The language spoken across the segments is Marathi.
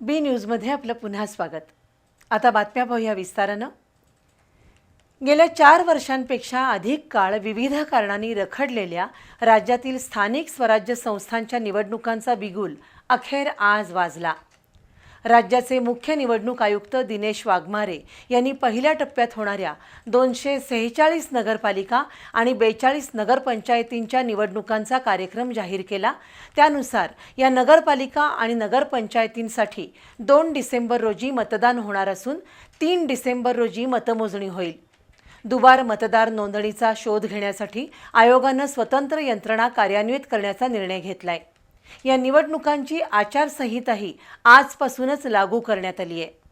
बी न्यूजमध्ये आपलं पुन्हा स्वागत. आता बातम्या पाहूया विस्तारानं. गेल्या चार वर्षांपेक्षा अधिक काळ विविध कारणांनी रखडलेल्या राज्यातील स्थानिक स्वराज्य संस्थांच्या निवडणुकांचा बिगुल अखेर आज वाजला. राज्याचे मुख्य निवडणूक आयुक्त दिनेश वाघमारे यांनी पहिल्या टप्प्यात होणाऱ्या दोनशे सेहेचाळीस नगरपालिका आणि बेचाळीस नगरपंचायतींच्या निवडणुकांचा कार्यक्रम जाहीर केला. त्यानुसार या नगरपालिका आणि नगरपंचायतींसाठी दोन डिसेंबर रोजी मतदान होणार असून तीन डिसेंबर रोजी मतमोजणी होईल. दुबार मतदार नोंदणीचा शोध घेण्यासाठी आयोगानं स्वतंत्र यंत्रणा कार्यान्वित करण्याचा निर्णय घेतलाय. या निवडणुकांची आचारसंहिताही आजपासूनच लागू करण्यात आली आहे.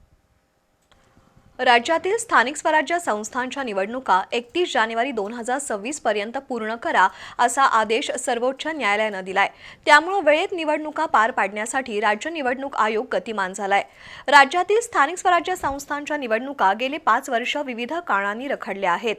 राज्यातील स्थानिक स्वराज्य संस्थांच्या निवडणुका एकतीस जानेवारी दोन हजार सव्वीस पर्यंत पूर्ण करा असा आदेश सर्वोच्च न्यायालयानं दिलाय. त्यामुळे वेळेत निवडणुका पार पाडण्यासाठी राज्य निवडणूक आयोग गतिमान झालाय. राज्यातील स्थानिक स्वराज्य संस्थांच्या निवडणुका गेले पाच वर्ष विविध कारणांनी रखडल्या आहेत.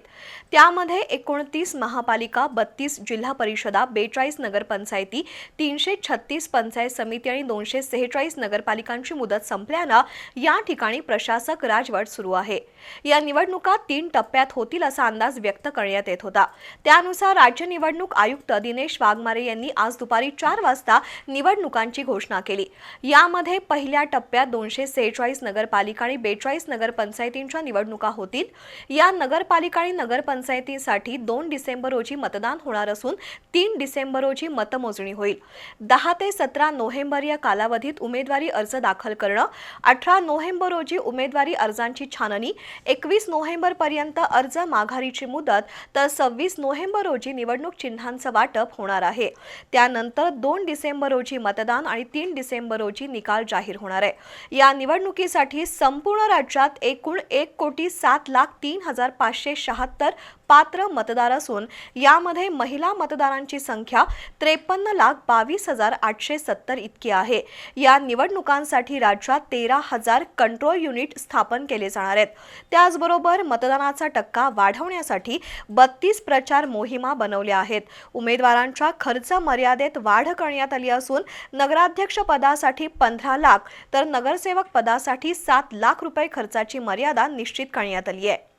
त्यामध्ये एकोणतीस महापालिका बत्तीस जिल्हा परिषदा बेचाळीस नगरपंचायती तीनशे छत्तीस पंचायत समिती आणि दोनशे सेहेचाळीस नगरपालिकांची मुदत संपल्यानं या ठिकाणी प्रशासक राजवट सुरू आहे. या निवडणुका तीन टप्प्यात होतील असा अंदाज व्यक्त करण्यात येत होता. त्यानुसार राज्य निवडणूक आयुक्त दिनेश वाघमारे यांनी आज दुपारी चार वाजता निवडणुकांची घोषणा केली. यामध्ये पहिल्या टप्प्यात दोनशे सेहेचाळीस नगरपालिका आणि बेचाळीस नगरपंचायतींच्या निवडणुका होतील. या नगरपालिका आणि नगरपंचायतीसाठी दोन डिसेंबर रोजी मतदान होणार असून तीन डिसेंबर रोजी मतमोजणी होईल. दहा ते सतरा नोव्हेंबर या कालावधीत उमेदवारी अर्ज दाखल करणं अठरा नोव्हेंबर रोजी उमेदवारी अर्जांची छाननी एकवीस नोव्हेंबर पर्यंत अर्ज माघारीची मुदत तर सव्वीस नोव्हेंबर रोजी निवडणूक चिन्हांचं वाटप होणार आहे. त्यानंतर दोन डिसेंबर रोजी मतदान आणि तीन डिसेंबर रोजी निकाल जाहीर होणार आहे. या निवडणुकीसाठी संपूर्ण राज्यात एकूण एक कोटी सात लाख तीन हजार पाचशे शहात्तर पात्र मतदार असून यामध्ये महिला मतदारांची संख्या त्रेपन्न लाख बावीस हजार आठशे सत्तर इतकी आहे. या निवडणुकांसाठी राज्यात तेरा हजार कंट्रोल युनिट स्थापन केले जाणार आहेत. त्याचबरोबर मतदानाचा टक्का वाढवण्यासाठी बत्तीस प्रचार मोहिमा बनवल्या आहेत. उमेदवारांच्या खर्च मर्यादेत वाढ करण्यात आली असून नगराध्यक्ष पदासाठी पंधरा लाख तर नगरसेवक पदासाठी सात लाख रुपये खर्चाची मर्यादा निश्चित करण्यात आली आहे.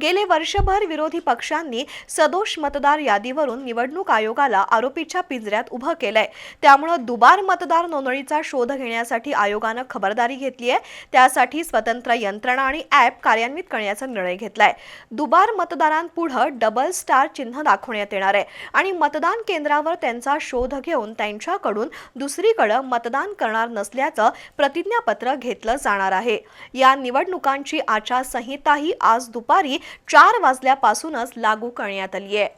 गेले वर्षभर विरोधी पक्षांनी सदोष मतदार यादीवरून निवडणूक आयोगाला आरोपीच्या पिंजऱ्यात उभं केलंय. त्यामुळं दुबार मतदार नोंदणीचा शोध घेण्यासाठी आयोगानं खबरदारी घेतली आहे. त्यासाठी स्वतंत्र यंत्रणा आणि ॲप कार्यान्वित करण्याचा निर्णय घेतलाय. दुबार मतदारांपुढं डबल स्टार चिन्ह दाखवण्यात येणार आहे. आणि मतदान केंद्रावर त्यांचा शोध घेऊन त्यांच्याकडून दुसरीकडे मतदान करणार नसल्याचं प्रतिज्ञापत्र घेतलं जाणार आहे. या निवडणुकांची आचारसंहिताही आज दुपारी चार वाजल्यापासूनच लागू करण्यात आली आहे.